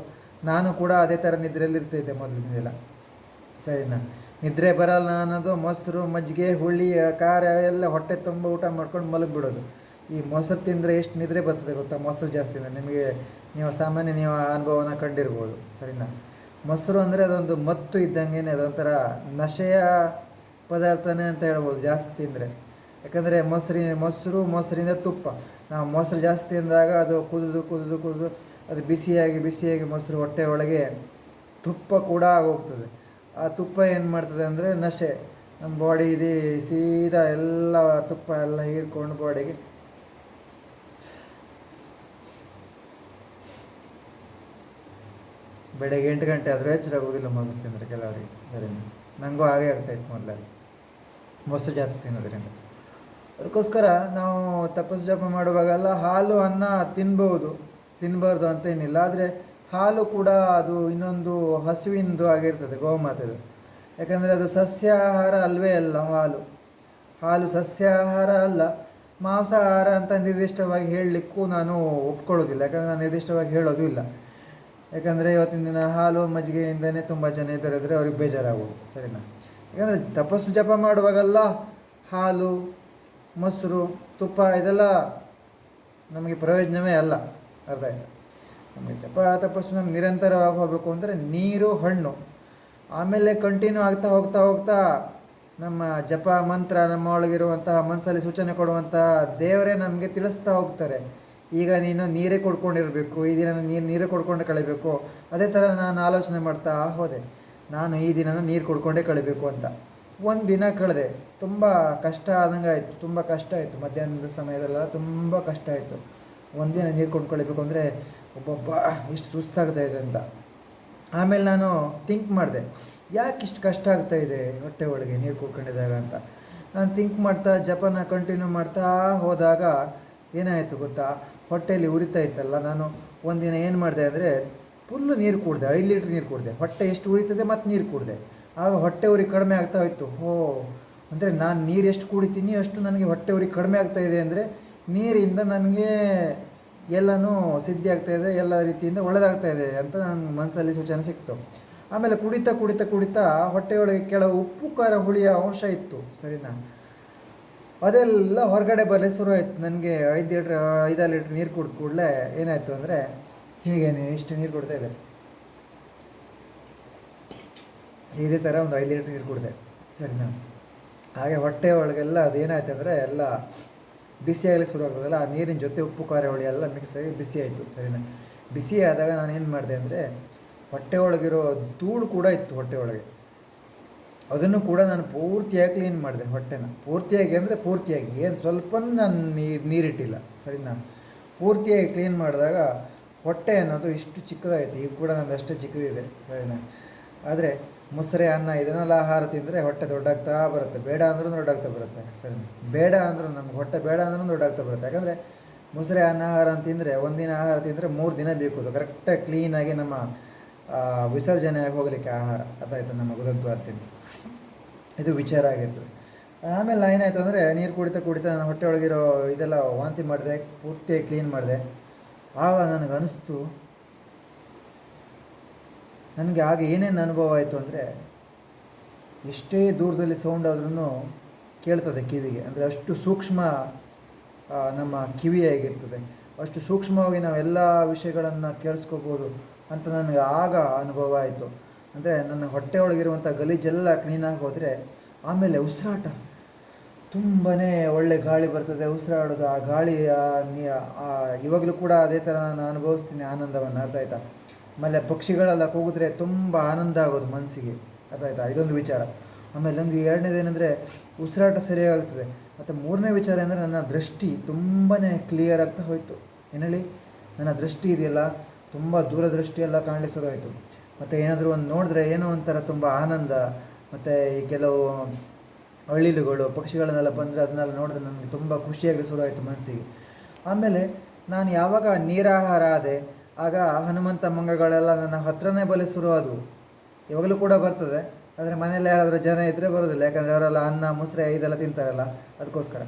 [SPEAKER 1] ನಾನು ಕೂಡ ಅದೇ ಥರ ನಿದ್ರೆಯಲ್ಲಿ ಇರ್ತಿದ್ದೆ ಮೊದಲಿನಿಂದೆಲ್ಲ ಸರಿನಾ? ನಿದ್ರೆ ಬರಲ್ಲ ಅನ್ನೋದು ಮೊಸರು, ಮಜ್ಜಿಗೆ, ಹುಳಿ, ಖಾರ ಎಲ್ಲ ಹೊಟ್ಟೆ ತುಂಬ ಊಟ ಮಾಡ್ಕೊಂಡು ಮಲಗಿಬಿಡೋದು. ಈ ಮೊಸರು ತಿಂದರೆ ಎಷ್ಟು ನಿದ್ರೆ ಬರ್ತದೆ ಗೊತ್ತಾ? ಮೊಸರು ಜಾಸ್ತಿ ನಿಮಗೆ ನೀವು ಸಾಮಾನ್ಯ ನೀವು ಅನುಭವನ ಕಂಡಿರ್ಬೋದು. ಸರಿನಾ? ಮೊಸರು ಅಂದರೆ ಅದೊಂದು ಮತ್ತು ಇದ್ದಂಗೆ ಅದೊಂಥರ ನಶೆಯ ಪದಾರ್ಥನೇ ಅಂತ ಹೇಳ್ಬೋದು ಜಾಸ್ತಿ ತಿಂದರೆ. ಯಾಕಂದರೆ ಮೊಸರಿ, ಮೊಸರು, ಮೊಸರಿಂದ ತುಪ್ಪ. ನಾವು ಮೊಸರು ಜಾಸ್ತಿ ಅಂದಾಗ ಅದು ಕುದಿದು ಕುದಿದು ಕುದಿದು ಅದು ಬಿಸಿಯಾಗಿ ಬಿಸಿಯಾಗಿ ಮೊಸರು ಹೊಟ್ಟೆ ಒಳಗೆ ತುಪ್ಪ ಕೂಡ ಆಗೋಗ್ತದೆ. ಆ ತುಪ್ಪ ಏನು ಮಾಡ್ತದೆ ಅಂದರೆ ನಶೆ. ನಮ್ಮ ಬಾಡಿ ಇದು ಸೀದಾ ಎಲ್ಲ ತುಪ್ಪ ಎಲ್ಲ ಹೀರ್ಕೊಂಡು ಬಾಡಿಗೆ ಬೆಳಗ್ಗೆ ಎಂಟು ಗಂಟೆ ಆದರೂ ಹೆಚ್ಚರಾಗೋದಿಲ್ಲ ಮೊಸರು ತಿಂದರೆ ಕೆಲವರಿಗೆ. ಅದರಿಂದ ನನಗೂ ಹಾಗೆ ಆಗ್ತಾಯಿತ್ತು ಮೊದಲಲ್ಲಿ. ಮೊಸರು ಜಾಸ್ತಿ ತಿನ್ನೋದ್ರಿಂದ. ಅದಕ್ಕೋಸ್ಕರ ನಾವು ತಪಸ್ಸು ಜಪ ಮಾಡುವಾಗೆಲ್ಲ ಹಾಲು, ಅನ್ನ ತಿನ್ಬೋದು ತಿನ್ನಬಾರ್ದು ಅಂತ ಏನಿಲ್ಲ. ಆದರೆ ಹಾಲು ಕೂಡ ಅದು ಇನ್ನೊಂದು ಹಸುವಿನದು ಆಗಿರ್ತದೆ ಗೋಮಾತೆದು. ಯಾಕಂದರೆ ಅದು ಸಸ್ಯಾಹಾರ ಅಲ್ವೇ ಅಲ್ಲ ಹಾಲು. ಹಾಲು ಸಸ್ಯಾಹಾರ ಅಲ್ಲ. ಮಾಂಸಾಹಾರ ಅಂತ ನಿರ್ದಿಷ್ಟವಾಗಿ ಹೇಳಲಿಕ್ಕೂ ನಾನು ಒಪ್ಕೊಳ್ಳೋದಿಲ್ಲ. ಯಾಕಂದರೆ ನಾನು ನಿರ್ದಿಷ್ಟವಾಗಿ ಹೇಳೋದು ಇಲ್ಲ. ಯಾಕಂದರೆ ಇವತ್ತಿನ ದಿನ ಹಾಲು ಮಜ್ಜಿಗೆಯಿಂದನೇ ತುಂಬ ಜನ ಇದ್ದಾರೆ ಅವ್ರಿಗೆ ಬೇಜಾರಾಗೋದು. ಸರಿನಾ? ಯಾಕಂದರೆ ತಪಸ್ಸು ಜಪ ಮಾಡುವಾಗಲ್ಲ ಹಾಲು ಮೊಸರು, ತುಪ್ಪ ಇದೆಲ್ಲ ನಮಗೆ ಪ್ರಯೋಜನವೇ ಅಲ್ಲ. ಅರ್ಥ ಆಯಿತು? ನಮಗೆ ಜಪ ತಪಸ್ಸು ನಮ್ಗೆ ನಿರಂತರವಾಗಿ ಹೋಗಬೇಕು ಅಂದರೆ ನೀರು, ಹಣ್ಣು. ಆಮೇಲೆ ಕಂಟಿನ್ಯೂ ಆಗ್ತಾ ಹೋಗ್ತಾ ಹೋಗ್ತಾ ನಮ್ಮ ಜಪ ಮಂತ್ರ, ನಮ್ಮ ಒಳಗಿರುವಂತಹ ಮನಸ್ಸಲ್ಲಿ ಸೂಚನೆ ಕೊಡುವಂತಹ ದೇವರೇ ನಮಗೆ ತಿಳಿಸ್ತಾ ಹೋಗ್ತಾರೆ. ಈಗ ನೀನು ನೀರೇ ಕೊಡ್ಕೊಂಡಿರಬೇಕು, ಈ ದಿನ ನೀರು ನೀರೇ ಕೊಡ್ಕೊಂಡು ಕಳಿಬೇಕು. ಅದೇ ಥರ ನಾನು ಆಲೋಚನೆ ಮಾಡ್ತಾ ಹೋದೆ. ನಾನು ಈ ದಿನ ನೀರು ಕೊಡ್ಕೊಂಡೇ ಕಳಿಬೇಕು ಅಂತ. ಒಂದು ದಿನ ಕಳೆದೆ. ತುಂಬ ಕಷ್ಟ ಆದಂಗೆ ಆಯಿತು, ತುಂಬ ಕಷ್ಟ ಆಯಿತು. ಮಧ್ಯಾಹ್ನದ ಸಮಯದಲ್ಲ ತುಂಬ ಕಷ್ಟ ಆಯಿತು. ಒಂದಿನ ನೀರು ಕೊಂಡ್ಕೊಳ್ಬೇಕು ಅಂದರೆ ಒಬ್ಬೊಬ್ಬ ಇಷ್ಟು ಸುಸ್ತಾಗ್ತಾ ಇದೆ ಅಂತ. ಆಮೇಲೆ ನಾನು ಥಿಂಕ್ ಮಾಡಿದೆ, ಯಾಕೆ ಇಷ್ಟು ಕಷ್ಟ ಆಗ್ತಾ ಇದೆ ಹೊಟ್ಟೆ ಒಳಗೆ ನೀರು ಕುಡ್ಕೊಂಡಿದ್ದಾಗ ಅಂತ. ನಾನು ಥಿಂಕ್ ಮಾಡ್ತಾ, ಜಪನ ಕಂಟಿನ್ಯೂ ಮಾಡ್ತಾ ಹೋದಾಗ ಏನಾಯಿತು ಗೊತ್ತಾ? ಹೊಟ್ಟೆಯಲ್ಲಿ ಉರಿತಾ ಇತ್ತಲ್ಲ, ನಾನು ಒಂದಿನ ಏನು ಮಾಡಿದೆ ಅಂದರೆ ಫುಲ್ಲು ನೀರು ಕುಡಿದೆ, ಐದು ಲೀಟ್ರ್ ನೀರು ಕುಡಿದೆ. ಹೊಟ್ಟೆ ಎಷ್ಟು ಉರಿತದೆ ಮತ್ತು ನೀರು ಕುಡಿದೆ. ಆಗ ಹೊಟ್ಟೆ ಉರಿ ಕಡಿಮೆ ಆಗ್ತಾ ಹೋಯ್ತು. ಹೋ ಅಂದರೆ ನಾನು ನೀರು ಎಷ್ಟು ಕುಡಿತೀನಿ ಅಷ್ಟು ನನಗೆ ಹೊಟ್ಟೆ ಉರಿ ಕಡಿಮೆ ಆಗ್ತಾ ಇದೆ ಅಂದರೆ ನೀರಿಂದ ನನಗೆ ಎಲ್ಲನೂ ಸಿದ್ಧಿ ಇದೆ, ಎಲ್ಲ ರೀತಿಯಿಂದ ಒಳ್ಳೆದಾಗ್ತಾ ಇದೆ ಅಂತ ನನ್ನ ಮನಸ್ಸಲ್ಲಿ ಸೂಚನೆ ಸಿಕ್ತು. ಆಮೇಲೆ ಕುಡಿತಾ ಕುಡಿತಾ ಕುಡಿತಾ ಹೊಟ್ಟೆಯೊಳಗೆ ಕೆಲವು ಉಪ್ಪು, ಖಾರ, ಹುಳಿಯ ಅಂಶ ಇತ್ತು. ಸರಿನಾ? ಅದೆಲ್ಲ ಹೊರಗಡೆ ಬರಲಿ ಶುರು ಆಯಿತು. ನನಗೆ ಐದು ಲೀಟ್ರ್, ಐದಾರು ಲೀಟ್ರ್ ನೀರು ಕುಡಿದ ಕೂಡಲೇ ಏನಾಯಿತು ಅಂದರೆ ಹೀಗೇನೆ ಇಷ್ಟು ನೀರು ಕುಡ್ತಾ ಇದೆ ಇದೇ ಥರ ಒಂದು ಐದು ಲೀಟ್ರ್ ನೀರು ಕುಡಿದೆ. ಸರಿನಾ? ಹಾಗೆ ಹೊಟ್ಟೆ ಒಳಗೆಲ್ಲ ಅದೇನಾಯ್ತು ಅಂದರೆ ಎಲ್ಲ ಆಗಲಿ ಶುರು ಆಗ್ತದಲ್ಲ ಆ ನೀರಿನ ಜೊತೆ ಉಪ್ಪು, ಖಾರ, ಹುಳಿ ಎಲ್ಲ ಮಿಕ್ಸ್ ಆಗಿ ಬಿಸಿ ಆಯಿತು ಸರಿನಾ? ಬಿಸಿ ಆದಾಗ ನಾನು ಏನು ಮಾಡಿದೆ ಅಂದರೆ ಹೊಟ್ಟೆ ಒಳಗಿರೋ ಧೂಳು ಕೂಡ ಇತ್ತು ಹೊಟ್ಟೆ ಒಳಗೆ. ಅದನ್ನು ಕೂಡ ನಾನು ಪೂರ್ತಿಯಾಗಿ ಕ್ಲೀನ್ ಮಾಡಿದೆ ಹೊಟ್ಟೆನ. ಪೂರ್ತಿಯಾಗಿ ಅಂದರೆ ಪೂರ್ತಿಯಾಗಿ. ಏನು ಸ್ವಲ್ಪ ನಾನು ನೀರು ನೀರಿಟ್ಟಿಲ್ಲ. ಸರಿನಾ? ಪೂರ್ತಿಯಾಗಿ ಕ್ಲೀನ್ ಮಾಡಿದಾಗ ಹೊಟ್ಟೆ ಅನ್ನೋದು ಇಷ್ಟು ಚಿಕ್ಕದಾಯಿತು. ಈಗ ಕೂಡ ನಂದು ಅಷ್ಟೇ ಚಿಕ್ಕದಿದೆ. ಸರಿನಾ? ಆದರೆ ಮೊಸರೆ, ಅನ್ನ, ಇದನ್ನೆಲ್ಲ ಆಹಾರ ತಿಂದರೆ ಹೊಟ್ಟೆ ದೊಡ್ಡಾಗ್ತಾ ಬರುತ್ತೆ. ಬೇಡ ಅಂದ್ರೂ ದೊಡ್ಡಾಗ್ತಾ ಬರುತ್ತೆ. ಸರಿ. ಬೇಡ ಅಂದ್ರೂ ನಮ್ಗೆ ಹೊಟ್ಟೆ ಬೇಡ ಅಂದ್ರೂ ದೊಡ್ಡಾಗ್ತಾ ಬರುತ್ತೆ. ಯಾಕಂದರೆ ಮೊಸರೆ, ಅನ್ನ, ಆಹಾರ ತಿಂದರೆ ಒಂದಿನ ಆಹಾರ ತಿಂದರೆ ಮೂರು ದಿನ ಬೇಕು. ಅದು ಕರೆಕ್ಟಾಗಿ ಕ್ಲೀನಾಗಿ ನಮ್ಮ ವಿಸರ್ಜನೆ ವಿಸರ್ಜನೆಯಾಗಿ ಹೋಗಲಿಕ್ಕೆ ಆಹಾರ. ಅದಾಯಿತು ನಮ್ಮ ಗುದದ್ವಾರದಿಂದ. ಇದು ವಿಚಾರ ಆಗಿರ್ತದೆ. ಆಮೇಲೆ ಏನಾಯಿತು ಅಂದರೆ ನೀರು ಕುಡಿತಾ ಕುಡಿತಾ ನಾನು ಹೊಟ್ಟೆ ಒಳಗಿರೋ ಇದೆಲ್ಲ ವಾಂತಿ ಮಾಡಿದೆ ಪೂರ್ತಿ ಕ್ಲೀನ್ ಮಾಡಿದೆ. ಆಗ ನನಗೆ ಅನಿಸ್ತು ನನಗೆ ಆಗ ಏನೇನು ಅನುಭವ ಆಯಿತು ಅಂದರೆ ಎಷ್ಟೇ ದೂರದಲ್ಲಿ ಸೌಂಡ್ ಆದ್ರೂ ಕೇಳ್ತದೆ ಕಿವಿಗೆ. ಅಂದರೆ ಅಷ್ಟು ಸೂಕ್ಷ್ಮ ನಮ್ಮ ಕಿವಿಯಾಗಿರ್ತದೆ ಅಷ್ಟು ಸೂಕ್ಷ್ಮವಾಗಿ ನಾವು ಎಲ್ಲ ವಿಷಯಗಳನ್ನು ಕೇಳಿಸ್ಕೋಬೋದು ಅಂತ ನನಗೆ ಆಗ ಅನುಭವ ಆಯಿತು. ಅಂದರೆ ನನ್ನ ಹೊಟ್ಟೆ ಒಳಗಿರುವಂಥ ಗಲೀಜೆಲ್ಲ ಕ್ಲೀನಾಗಿ ಹೋದರೆ ಆಮೇಲೆ ಉಸಿರಾಟ. ತುಂಬಾ ಒಳ್ಳೆ ಗಾಳಿ ಬರ್ತದೆ ಉಸಿರಾಡೋದು. ಆ ಗಾಳಿ ಇವಾಗಲೂ ಕೂಡ ಅದೇ ಥರ ನಾನು ಅನುಭವಿಸ್ತೀನಿ ಆನಂದವನ್ನು. ಅರ್ಥ ಆಯ್ತಾ? ಆಮೇಲೆ ಪಕ್ಷಿಗಳೆಲ್ಲ ಕೂಗಿದ್ರೆ ತುಂಬ ಆನಂದ ಆಗೋದು ಮನಸ್ಸಿಗೆ. ಅರ್ಥ ಆಯ್ತಾ ಇದೊಂದು ವಿಚಾರ. ಆಮೇಲೆ ನಮಗೆ ಎರಡನೇದು ಏನಂದರೆ ಉಸಿರಾಟ ಸರಿಯಾಗ್ತದೆ. ಮತ್ತು ಮೂರನೇ ವಿಚಾರ ಅಂದರೆ ನನ್ನ ದೃಷ್ಟಿ ತುಂಬಾ ಕ್ಲಿಯರ್ ಆಗ್ತಾ ಹೋಯಿತು. ಏನು ಹೇಳಿ? ನನ್ನ ದೃಷ್ಟಿ ಇದೆಯಲ್ಲ, ತುಂಬ ದೂರದೃಷ್ಟಿಯೆಲ್ಲ ಆಯಿತು ಮತ್ತು ಏನಾದರೂ ಒಂದು ನೋಡಿದ್ರೆ ಏನೋ ಒಂಥರ ತುಂಬ ಆನಂದ, ಮತ್ತು ಈ ಕೆಲವು ಅಳಿಲುಗಳು ಪಕ್ಷಿಗಳನ್ನೆಲ್ಲ ಬಂದರೆ ಅದನ್ನೆಲ್ಲ ನೋಡಿದ್ರೆ ನನಗೆ ತುಂಬ ಖುಷಿಯಾಗಿ ಶುರು ಆಯಿತು ಮನಸ್ಸಿಗೆ. ಆಮೇಲೆ ನಾನು ಯಾವಾಗ ನೀರಾಹಾರ ಆದೆ ಆಗ ಹನುಮಂತ ಮಂಗಗಳೆಲ್ಲ ನನ್ನ ಹತ್ರನೇ ಬಲಿ ಶುರು ಆದವು ಇವಾಗಲೂ ಕೂಡ ಬರ್ತದೆ, ಆದರೆ ಮನೇಲಿ ಯಾರಾದರೂ ಜನ ಇದ್ದರೆ ಬರೋದಿಲ್ಲ, ಯಾಕಂದರೆ ಅವರೆಲ್ಲ ಅನ್ನ, ಮೊಸರೆ, ಇದೆಲ್ಲ ತಿಂತಾರಲ್ಲ, ಅದಕ್ಕೋಸ್ಕರ.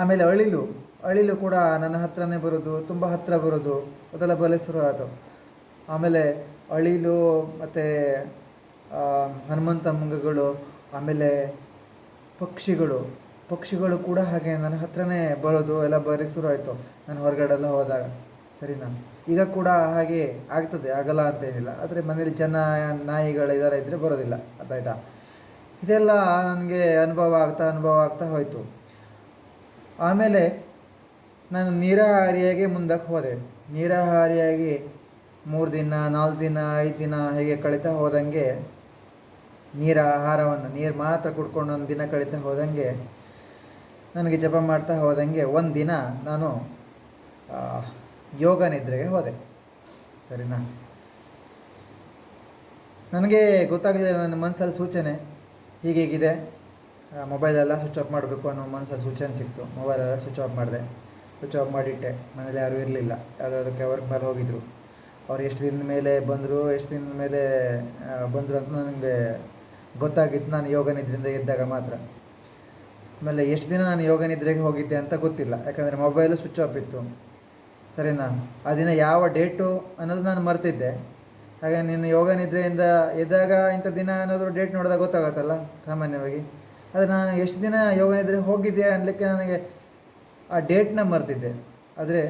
[SPEAKER 1] ಆಮೇಲೆ ಅಳಿಲು ಅಳಿಲು ಕೂಡ ನನ್ನ ಹತ್ರನೇ ಬರೋದು, ತುಂಬ ಹತ್ತಿರ ಬರೋದು, ಅದೆಲ್ಲ ಬಲೆ ಶುರು ಆಯಿತು ಆಮೇಲೆ ಅಳಿಲು ಮತ್ತು ಹನುಮಂತ ಮಂಗಗಳು, ಆಮೇಲೆ ಪಕ್ಷಿಗಳು ಪಕ್ಷಿಗಳು ಕೂಡ ಹಾಗೆ ನನ್ನ ಹತ್ರನೇ ಬರೋದು, ಎಲ್ಲ ಬರೋಕ್ಕೆ ಶುರು ಆಯಿತು ನಾನು ಹೊರಗಡೆ ಎಲ್ಲ ಹೋದಾಗ. ಸರಿನಾ ಈಗ ಕೂಡ ಹಾಗೆ ಆಗ್ತದೆ, ಆಗಲ್ಲ ಅಂತ ಏನಿಲ್ಲ. ಆದರೆ ಮನೇಲಿ ಜನ, ನಾಯಿಗಳು ಇದಾರೆ ಇದ್ದರೆ ಬರೋದಿಲ್ಲ ಅದಾಯ್ತಾ ಇದೆಲ್ಲ ನನಗೆ ಅನುಭವ ಆಗ್ತಾ ಅನುಭವ ಆಗ್ತಾ ಹೋಯಿತು. ಆಮೇಲೆ ನಾನು ನೀರಹಾರಿಯಾಗಿ ಮುಂದಕ್ಕೆ ಹೋದೆ. ನೀರಹಾರಿಯಾಗಿ ಮೂರು ದಿನ, ನಾಲ್ಕು ದಿನ, ಐದು ದಿನ ಹೇಗೆ ಕಳೀತಾ ಹೋದಂಗೆ, ನೀರ ಆಹಾರವನ್ನು, ನೀರು ಮಾತ್ರ ಕುಡ್ಕೊಂಡು ಒಂದು ದಿನ ಕಳೀತಾ ಹೋದಂಗೆ, ನನಗೆ ಜಪ ಮಾಡ್ತಾ ಹೋದಂಗೆ ಒಂದು ದಿನ ನಾನು ಯೋಗ ನಿದ್ರೆಗೆ ಹೋದೆ. ಸರಿನಾ? ನನಗೆ ಗೊತ್ತಾಗಲಿಲ್ಲ ನನ್ನ ಮನಸ್ಸಲ್ಲಿ ಸೂಚನೆ ಹೀಗೀಗಿದೆ ಮೊಬೈಲೆಲ್ಲ ಸ್ವಿಚ್ ಆಫ್ ಮಾಡಬೇಕು ಅನ್ನೋ ಮನಸ್ಸಲ್ಲಿ ಸೂಚನೆ ಸಿಕ್ತು. ಮೊಬೈಲೆಲ್ಲ ಸ್ವಿಚ್ ಆಫ್ ಮಾಡಿದೆ. ಸ್ವಿಚ್ ಆಫ್ ಮಾಡಿಟ್ಟೆ. ಮನೇಲಿ ಯಾರೂ ಇರಲಿಲ್ಲ. ಯಾವುದಾದಕ್ಕೆ ವರ್ಕ್ ಮೇಲೆ ಹೋಗಿದ್ರು. ಅವ್ರು ಎಷ್ಟು ದಿನದ ಮೇಲೆ ಬಂದರು, ಎಷ್ಟು ದಿನದ ಮೇಲೆ ಬಂದರು ಅಂತ ನನಗೆ ಗೊತ್ತಾಗಿತ್ತು. ನಾನು ಯೋಗ ನಿದ್ರೆಯಿಂದ ಎದ್ದಾಗ ಮಾತ್ರ. ಆಮೇಲೆ ಎಷ್ಟು ದಿನ ನಾನು ಯೋಗ ನಿದ್ರೆಗೆ ಹೋಗಿದ್ದೆ ಅಂತ ಗೊತ್ತಿಲ್ಲ. ಯಾಕಂದರೆ ಮೊಬೈಲು ಸ್ವಿಚ್ ಆಫ್ ಇತ್ತು. ಸರಿನಾ ಆ ದಿನ ಯಾವ ಡೇಟು ಅನ್ನೋದು ನಾನು ಮರ್ತಿದ್ದೆ. ಹಾಗೆ ನೀನು ಯೋಗ ನಿದ್ರೆಯಿಂದ ಎದ್ದಾಗ ಇಂಥ ದಿನ ಅನ್ನೋದು ಡೇಟ್ ನೋಡಿದಾಗ ಗೊತ್ತಾಗತ್ತಲ್ಲ, ಸಾಮಾನ್ಯವಾಗಿ. ಆದರೆ ನಾನು ಎಷ್ಟು ದಿನ ಯೋಗ ನಿದ್ರೆ ಹೋಗಿದ್ದೆ ಅನ್ನಲಿಕ್ಕೆ ನನಗೆ ಆ ಡೇಟ್ನ ಮರ್ತಿದ್ದೆ. ಆದರೆ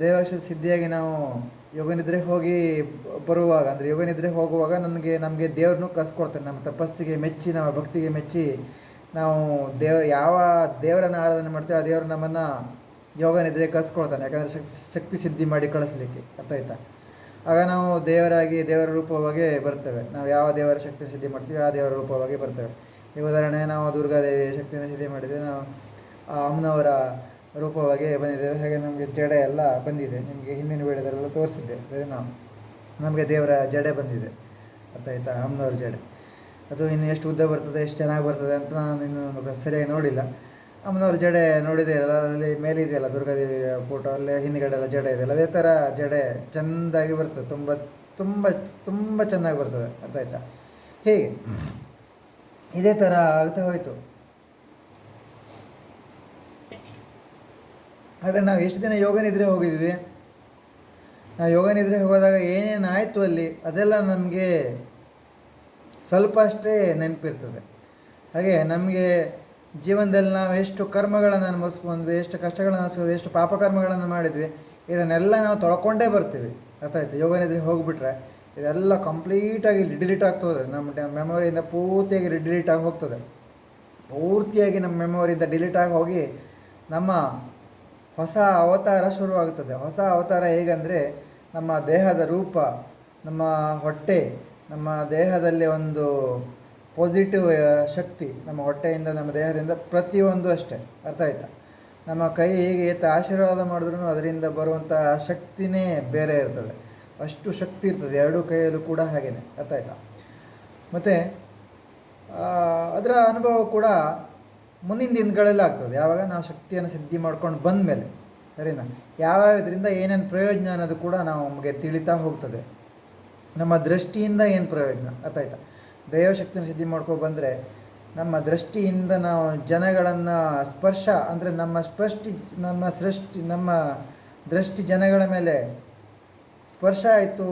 [SPEAKER 1] ದೇವಾಕ್ಷರ ಸಿದ್ಧಿಯಾಗಿ ನಾವು ಯೋಗ ನಿದ್ರೆ ಹೋಗಿ ಬರುವಾಗ, ಅಂದರೆ ಯೋಗ ನಿದ್ರೆ ಹೋಗುವಾಗ ನನಗೆ, ನಮಗೆ ದೇವ್ರನ್ನೂ ಕಸ್ಕೊಡ್ತೇನೆ ನಮ್ಮ ತಪಸ್ಸಿಗೆ ಮೆಚ್ಚಿ, ನಮ್ಮ ಭಕ್ತಿಗೆ ಮೆಚ್ಚಿ ನಾವು ದೇವ, ಯಾವ ದೇವರನ್ನು ಆರಾಧನೆ ಮಾಡ್ತೇವೆ ಆ ದೇವರು ನಮ್ಮನ್ನು ಯೋಗ ನಿದ್ರೆ ಕಲ್ಸ್ಕೊಳ್ತಾನೆ, ಯಾಕಂದರೆ ಶಕ್ತಿ ಶಕ್ತಿ ಸಿದ್ಧಿ ಮಾಡಿ ಕಳಿಸ್ಲಿಕ್ಕೆ, ಅರ್ಥ ಆಯ್ತಾ? ಆಗ ನಾವು ದೇವರಾಗಿ, ದೇವರ ರೂಪವಾಗಿ ಬರ್ತೇವೆ. ನಾವು ಯಾವ ದೇವರ ಶಕ್ತಿ ಸಿದ್ಧಿ ಮಾಡ್ತೀವಿ ಆ ದೇವರ ರೂಪವಾಗಿ ಬರ್ತೇವೆ. ಈ ಉದಾಹರಣೆ ನಾವು ದುರ್ಗಾದೇವಿ ಶಕ್ತಿಯನ್ನು ಸಿದ್ಧಿ ಮಾಡಿದರೆ ನಾವು ಆ ಅಮ್ಮನವರ ರೂಪವಾಗಿ ಬಂದಿದ್ದೇವೆ. ಹಾಗೆ ನಮಗೆ ಜಡೆ ಎಲ್ಲ ಬಂದಿದೆ. ನಿಮಗೆ ಹಿಂದಿನ ವೇಳೆದಲ್ಲೆಲ್ಲ ತೋರಿಸಿದ್ದೆ. ಸರಿ ನಾವು. ನಮಗೆ ದೇವರ ಜಡೆ ಬಂದಿದೆ. ಅರ್ಥ ಆಯ್ತಾ? ಅಮ್ಮನವ್ರ ಜಡೆ. ಅದು ಇನ್ನು ಎಷ್ಟು ಉದ್ದ ಬರ್ತದೆ, ಎಷ್ಟು ಚೆನ್ನಾಗಿ ಬರ್ತದೆ ಅಂತ ನಾನು ಇನ್ನು ಸರಿಯಾಗಿ ನೋಡಿಲ್ಲ. ಅಮ್ಮನವ್ರ ಜಡೆ ನೋಡಿದೆ ಅಲ್ಲ ಮೇಲಿದೆಯಲ್ಲ ದುರ್ಗಾದೇವಿ ಫೋಟೋ ಅಲ್ಲೇ ಹಿಂದ್ಗಡೆ ಎಲ್ಲ ಜಡೆ ಇದೆಯಲ್ಲ ಅದೇ ಥರ ಜಡೆ ಚೆಂದಾಗಿ ಬರ್ತದೆ, ತುಂಬ ತುಂಬ ತುಂಬ ಚೆನ್ನಾಗಿ ಬರ್ತದೆ, ಅರ್ಥ ಹೀಗೆ? ಇದೇ ಥರ ಆಗ್ತಾ ಹೋಯಿತು. ಆದರೆ ನಾವು ಎಷ್ಟು ದಿನ ಯೋಗ ನಿದ್ರೆ ಹೋಗಿದ್ವಿ? ನಾವು ಯೋಗ ನಿದ್ರೆ ಹೋದಾಗ ಏನೇನು ಆಯಿತು ಅಲ್ಲಿ, ಅದೆಲ್ಲ ನಮಗೆ ಸ್ವಲ್ಪ ಅಷ್ಟೇ ನೆನಪಿರ್ತದೆ. ಹಾಗೆ ನಮಗೆ ಜೀವನದಲ್ಲಿ ನಾವು ಎಷ್ಟು ಕರ್ಮಗಳನ್ನು ಅನುಭವಿಸ್ಕೊಂಡ್ವಿ ಎಷ್ಟು ಕಷ್ಟಗಳನ್ನು ಅನುಭವಿಸ್ಕೊಂಡ್ವಿ ಎಷ್ಟು ಪಾಪಕರ್ಮಗಳನ್ನು ಮಾಡಿದ್ವಿ, ಇದನ್ನೆಲ್ಲ ನಾವು ತೊಳ್ಕೊಂಡೇ ಬರ್ತೀವಿ. ಅರ್ಥ ಆಯ್ತು? ಯೋಗ ನಿದ್ರೆ ಹೋಗಿಬಿಟ್ರೆ ಇದೆಲ್ಲ ಕಂಪ್ಲೀಟಾಗಿ ಡಿಲೀಟ್ ಆಗ್ತದೆ. ನಮ್ಮ ಮೆಮೊರಿಯಿಂದ ಪೂರ್ತಿಯಾಗಿ ಡಿಲೀಟ್ ಆಗಿ ಹೋಗ್ತದೆ. ಪೂರ್ತಿಯಾಗಿ ನಮ್ಮ ಮೆಮೊರಿಯಿಂದ ಡಿಲೀಟ್ ಆಗಿ ಹೋಗಿ ನಮ್ಮ ಹೊಸ ಅವತಾರ ಶುರುವಾಗುತ್ತದೆ ಹೊಸ ಅವತಾರ ಹೇಗಂದರೆ ನಮ್ಮ ದೇಹದ ರೂಪ, ನಮ್ಮ ಹೊಟ್ಟೆ, ನಮ್ಮ ದೇಹದಲ್ಲಿ ಒಂದು ಪಾಸಿಟಿವ್ ಶಕ್ತಿ ನಮ್ಮ ಹೊಟ್ಟೆಯಿಂದ, ನಮ್ಮ ದೇಹದಿಂದ ಪ್ರತಿಯೊಂದು ಅಷ್ಟೇ. ಅರ್ಥ ಆಯ್ತಾ? ನಮ್ಮ ಕೈ ಹೇಗೆ ಏತ ಆಶೀರ್ವಾದ ಮಾಡಿದ್ರೂ ಅದರಿಂದ ಬರುವಂಥ ಶಕ್ತಿನೇ ಬೇರೆ ಇರ್ತದೆ. ಅಷ್ಟು ಶಕ್ತಿ ಇರ್ತದೆ. ಎರಡೂ ಕೈಯಲ್ಲೂ ಕೂಡ ಹಾಗೇನೆ. ಅರ್ಥ ಆಯ್ತಾ? ಮತ್ತು ಅದರ ಅನುಭವ ಕೂಡ ಮುಂದಿನ ದಿನಗಳಲ್ಲಿ ಆಗ್ತದೆ. ಯಾವಾಗ ನಾವು ಶಕ್ತಿಯನ್ನು ಸಿದ್ಧಿ ಮಾಡ್ಕೊಂಡು ಬಂದ ಮೇಲೆ ಸರಿನಾ? ಯಾವ ಇದರಿಂದ ಏನೇನು ಪ್ರಯೋಜನ ಅನ್ನೋದು ಕೂಡ ನಾವು ನಮಗೆ ತಿಳಿತಾ ಹೋಗ್ತದೆ. ನಮ್ಮ ದೃಷ್ಟಿಯಿಂದ ಏನು ಪ್ರಯೋಜನ? ಅರ್ಥ ಆಯ್ತಾ? ದೈವಶಕ್ತಿಯನ್ನು ಸಿದ್ಧಿ ಮಾಡ್ಕೊಂಡು ಬಂದರೆ ನಮ್ಮ ದೃಷ್ಟಿಯಿಂದ ನಾವು ಜನಗಳನ್ನು ಸ್ಪರ್ಶ, ಅಂದರೆ ನಮ್ಮ ಸ್ಪಷ್ಟಿ, ನಮ್ಮ ಸೃಷ್ಟಿ, ನಮ್ಮ ದೃಷ್ಟಿ ಜನಗಳ ಮೇಲೆ ಸ್ಪರ್ಶ ಆಯಿತು,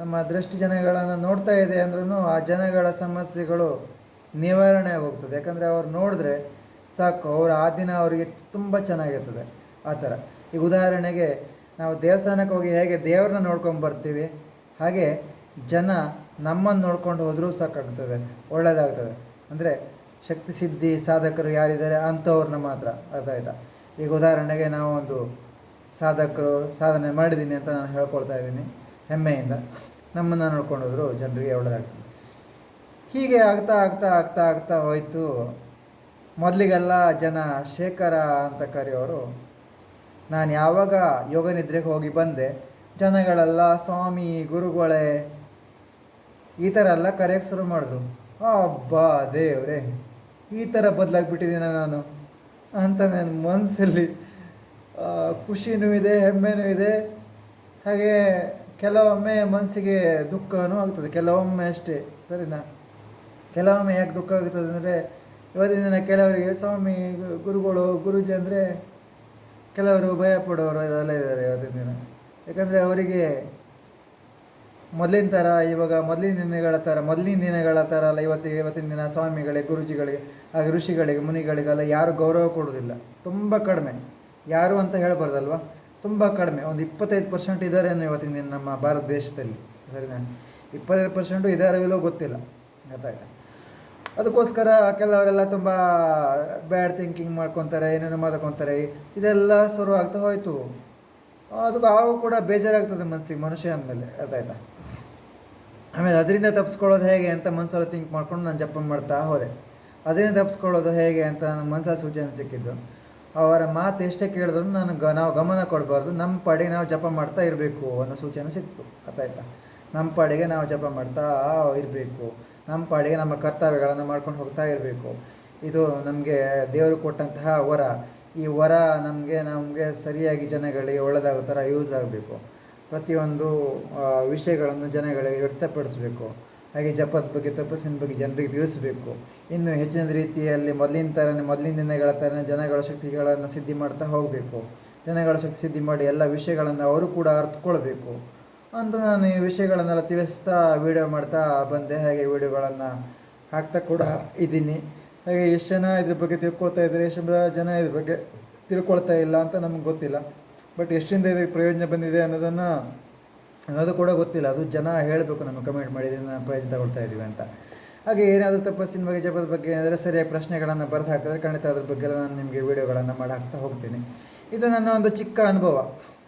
[SPEAKER 1] ನಮ್ಮ ದೃಷ್ಟಿ ಜನಗಳನ್ನು ನೋಡ್ತಾ ಇದೆ ಅಂದ್ರೂ ಆ ಜನಗಳ ಸಮಸ್ಯೆಗಳು ನಿವಾರಣೆ ಹೋಗ್ತದೆ ಯಾಕಂದರೆ ಅವ್ರು ನೋಡಿದ್ರೆ ಸಾಕು, ಅವರ ಆ ದಿನ ಅವರಿಗೆ ತುಂಬ ಚೆನ್ನಾಗಿರ್ತದೆ. ಆ ಥರ. ಈಗ ಉದಾಹರಣೆಗೆ ನಾವು ದೇವಸ್ಥಾನಕ್ಕೆ ಹೋಗಿ ಹೇಗೆ ದೇವ್ರನ್ನ ನೋಡ್ಕೊಂಡು ಬರ್ತೀವಿ, ಹಾಗೆ ಜನ ನಮ್ಮನ್ನು ನೋಡ್ಕೊಂಡು ಹೋದರೂ ಸಾಕಾಗ್ತದೆ ಒಳ್ಳೆಯದಾಗ್ತದೆ ಅಂದರೆ ಶಕ್ತಿ ಸಿದ್ಧಿ, ಸಾಧಕರು ಯಾರಿದ್ದಾರೆ ಅಂಥವ್ರನ್ನ ಮಾತ್ರ ಅರ್ಥ ಆಯ್ತಾ? ಈಗ ಉದಾಹರಣೆಗೆ ನಾವು ಒಂದು ಸಾಧಕರು ಸಾಧನೆ ಮಾಡಿದ್ದೀನಿ ಅಂತ ನಾನು ಹೇಳ್ಕೊಳ್ತಾ ಇದ್ದೀನಿ ಹೆಮ್ಮೆಯಿಂದ. ನಮ್ಮನ್ನು ನೋಡ್ಕೊಂಡು ಹೋದ್ರು ಜನರಿಗೆ ಒಳ್ಳೆಯದಾಗ್ತದೆ ಹೀಗೆ ಆಗ್ತಾ ಆಗ್ತಾ ಆಗ್ತಾ ಆಗ್ತಾ ಹೋಯಿತು. ಮೊದಲಿಗೆಲ್ಲ ಜನ ಶೇಖರ ಅಂತ ಕರೆಯೋರು, ನಾನು ಯಾವಾಗ ಯೋಗ ನಿದ್ರೆಗೆ ಹೋಗಿ ಬಂದೆ? ಜನಗಳೆಲ್ಲ ಸ್ವಾಮಿ, ಗುರುಗಳೇ ಈ ಥರ ಎಲ್ಲ ಕರೆಯೋಕ್ಕೆ ಶುರು ಮಾಡಿದ್ರು. ಅಬ್ಬಾ ದೇವ್ರೆ, ಈ ಥರ ಬದಲಾಗ್ಬಿಟ್ಟಿದ್ದೀನ ನಾನು? ಅಂತ ನನ್ನ ಮನಸ್ಸಲ್ಲಿ ಖುಷಿನೂ ಇದೆ, ಹೆಮ್ಮೆನೂ ಇದೆ. ಹಾಗೆ ಕೆಲವೊಮ್ಮೆ ಮನಸ್ಸಿಗೆ ದುಃಖನೂ ಆಗ್ತದೆ. ಕೆಲವೊಮ್ಮೆ ಅಷ್ಟೇ, ಸರಿನಾ? ಕೆಲವೊಮ್ಮೆ ಯಾಕೆ ದುಃಖ ಆಗ್ತದೆ ಅಂದರೆ, ಇವತ್ತಿನ ದಿನ ಕೆಲವರಿಗೆ ಸ್ವಾಮಿ, ಗುರುಗಳು, ಗುರುಜಿ ಅಂದರೆ ಕೆಲವರು ಭಯ ಪಡೋರು ಇದೆಲ್ಲ ಇದ್ದಾರೆ ಇವತ್ತಿನ ದಿನ. ಯಾಕಂದರೆ ಅವರಿಗೆ ಮೊದಲಿನ ಥರ, ಇವಾಗ ಮೊದಲಿನ ದಿನಗಳ ಥರ, ಮೊದಲಿನ ದಿನಗಳ ಥರ ಅಲ್ಲ, ಇವತ್ತು, ಇವತ್ತಿನ ದಿನ ಸ್ವಾಮಿಗಳಿಗೆ, ಗುರುಜಿಗಳಿಗೆ, ಹಾಗೆ ಋಷಿಗಳಿಗೆ, ಮುನಿಗಳಿಗೆಲ್ಲ ಯಾರು ಗೌರವ ಕೊಡೋದಿಲ್ಲ ತುಂಬ ಕಡಿಮೆ. ಯಾರು ಅಂತ ಹೇಳ್ಬಾರ್ದಲ್ವ? ತುಂಬ ಕಡಿಮೆ. ಒಂದು ಇಪ್ಪತ್ತೈದು ಪರ್ಸೆಂಟ್ ಇದ್ದಾರೇನೋ ಇವತ್ತಿನ ದಿನ ನಮ್ಮ ಭಾರತ ದೇಶದಲ್ಲಿ. ಸರಿನಾ? ಇಪ್ಪತ್ತೈದು ಪರ್ಸೆಂಟು ಇದಾರೋ ಇಲ್ಲೋ ಗೊತ್ತಿಲ್ಲ. ಗೊತ್ತಾಯ್ತಾ. ಅದಕ್ಕೋಸ್ಕರ ಕೆಲವರೆಲ್ಲ ತುಂಬ ಬ್ಯಾಡ್ ಥಿಂಕಿಂಗ್ ಮಾಡ್ಕೊತಾರೆ, ಏನೇನೋ ಮಾಡ್ಕೊತಾರೆ. ಇದೆಲ್ಲ ಶುರು ಆಗ್ತಾ ಹೋಯಿತು. ಅದಕ್ಕೆ ಆವಾಗ ಕೂಡ ಬೇಜಾರಾಗ್ತದೆ ಮನಸ್ಸಿಗೆ, ಮನುಷ್ಯ ಅಂದಮೇಲೆ. ಅರ್ಥಾಯ್ತಾ ಆಮೇಲೆ ಅದರಿಂದ ತಪ್ಪಿಸ್ಕೊಳ್ಳೋದು ಹೇಗೆ ಅಂತ ಮನಸ್ಸಲ್ಲಿ ಥಿಂಕ್ ಮಾಡ್ಕೊಂಡು ನಾನು ಜಪ ಮಾಡ್ತಾ ಹೋದೆ. ಅದರಿಂದ ತಪ್ಪಿಸ್ಕೊಳ್ಳೋದು ಹೇಗೆ ಅಂತ ನನ್ನ ಮನಸ್ಸಲ್ಲಿ ಸೂಚನೆ ಸಿಕ್ಕಿದ್ದು. ಅವರ ಮಾತು ಎಷ್ಟೇ ಕೇಳಿದ್ರು ನಾನು ಗ, ನಾವು ಗಮನ ಕೊಡಬಾರ್ದು. ನಮ್ಮ ಪಾಡಿಗೆ ನಾವು ಜಪ ಮಾಡ್ತಾ ಇರಬೇಕು ಅನ್ನೋ ಸೂಚನೆ ಸಿಕ್ತು. ಅರ್ಥಾಯ್ತಾ ನಮ್ಮ ಪಾಡಿಗೆ ನಾವು ಜಪ ಮಾಡ್ತಾ ಇರಬೇಕು. ನಮ್ಮ ಪಾಡಿಗೆ ನಮ್ಮ ಕರ್ತವ್ಯಗಳನ್ನು ಮಾಡ್ಕೊಂಡು ಹೋಗ್ತಾ ಇರಬೇಕು. ಇದು ನಮಗೆ ದೇವರು ಕೊಟ್ಟಂತಹ ವರ. ಈ ವರ ನಮಗೆ ನಮಗೆ ಸರಿಯಾಗಿ ಜನಗಳಿಗೆ ಒಳ್ಳೆದಾಗೋ ಥರ ಯೂಸ್ ಆಗಬೇಕು. ಪ್ರತಿಯೊಂದು ವಿಷಯಗಳನ್ನು ಜನಗಳಿಗೆ ವ್ಯಕ್ತಪಡಿಸಬೇಕು. ಹಾಗೆ ಜಪದ ಬಗ್ಗೆ, ತಪಸ್ಸಿನ ಬಗ್ಗೆ ಜನರಿಗೆ ತಿಳಿಸಬೇಕು. ಇನ್ನು ಹೆಚ್ಚಿನ ರೀತಿಯಲ್ಲಿ ಮೊದಲಿನ ಥರನೇ ಮೊದಲಿನ ದಿನಗಳ ಥರನೇ ಜನಗಳ ಶಕ್ತಿಗಳನ್ನು ಸಿದ್ಧಿ ಮಾಡ್ತಾ ಹೋಗಬೇಕು. ಜನಗಳ ಶಕ್ತಿ ಸಿದ್ಧಿ ಮಾಡಿ ಎಲ್ಲ ವಿಷಯಗಳನ್ನು ಅವರು ಕೂಡ ಅರ್ಥಕೊಳ್ಬೇಕು ಅಂತ ನಾನು ಈ ವಿಷಯಗಳನ್ನೆಲ್ಲ ತಿಳಿಸ್ತಾ ವೀಡಿಯೋ ಮಾಡ್ತಾ ಬಂದೆ. ಹಾಗೆ ವೀಡಿಯೋಗಳನ್ನು ಹಾಕ್ತಾ ಕೂಡ ಇದ್ದೀನಿ. ಹಾಗೆ ಎಷ್ಟು ಜನ ಇದ್ರ ಬಗ್ಗೆ ತಿಳ್ಕೊಳ್ತಾ ಇದ್ದಾರೆ, ಎಷ್ಟು ಜನ ಇದ್ರ ಬಗ್ಗೆ ತಿಳ್ಕೊಳ್ತಾ ಇಲ್ಲ ಅಂತ ನಮ್ಗೆ ಗೊತ್ತಿಲ್ಲ. ಬಟ್ ಎಷ್ಟಿಂದ ಇದಕ್ಕೆ ಪ್ರಯೋಜನ ಬಂದಿದೆ ಅನ್ನೋದನ್ನು ಅನ್ನೋದು ಕೂಡ ಗೊತ್ತಿಲ್ಲ. ಅದು ಜನ ಹೇಳಬೇಕು ನಮಗೆ ಕಮೆಂಟ್ ಮಾಡಿದ್ರೆ ನಾನು ಪ್ರಯೋಜನ ತಗೊಳ್ತಾ ಇದ್ದೀವಿ ಅಂತ. ಹಾಗೆ ಏನಾದರೂ ತಪಸ್ಸಿನ ಬಗ್ಗೆ ಜಪದ ಬಗ್ಗೆ ಏನಾದರೂ ಸರಿಯಾಗಿ ಪ್ರಶ್ನೆಗಳನ್ನು ಬರೆದು ಹಾಕಿದ್ರೆ ಖಂಡಿತ ಅದ್ರ ಬಗ್ಗೆ ನಾನು ನಿಮಗೆ ವೀಡಿಯೋಗಳನ್ನು ಮಾಡಿ ಹಾಕ್ತಾ ಹೋಗ್ತೀನಿ. ಇದು ನನ್ನ ಒಂದು ಚಿಕ್ಕ ಅನುಭವ.